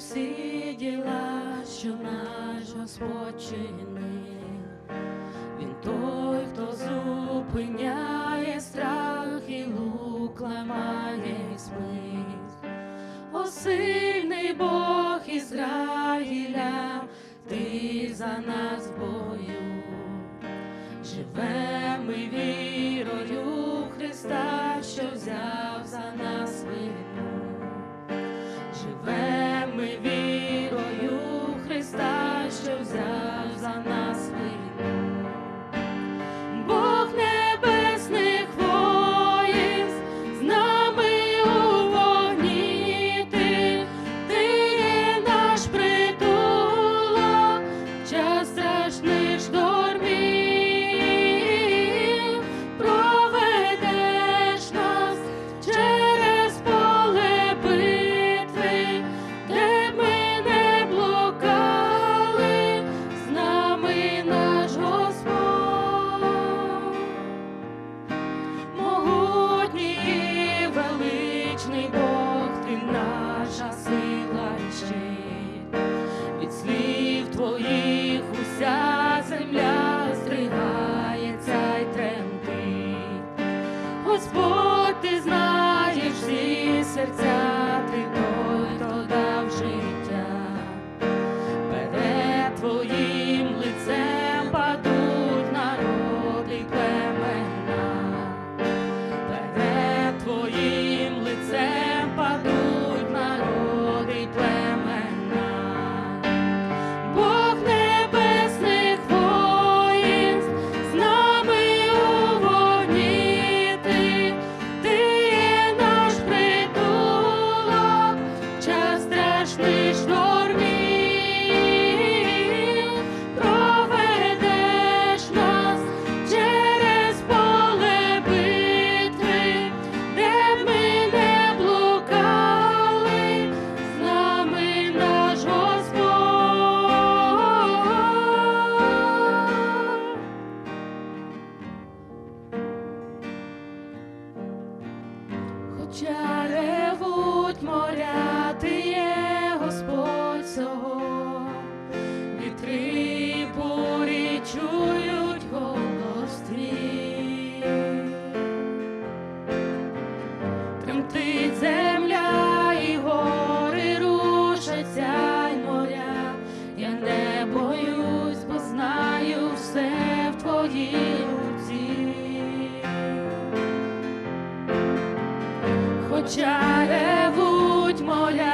всі діла, що наш Господь чинив. Він той, хто зупиняє страх і лук ламає спис. О, сильний Бог Ізраїля, ти за нас бою, живе ми вірою в Христа, що взяв. Господь, ти знаєш всі серця. Господь моря, ти є Господь цього, вітри бурі чують голос твій. Тремтить земля і гори рушаться, й моря, я не боюсь, бо знаю все в твоїй руці. Хоча будь моя.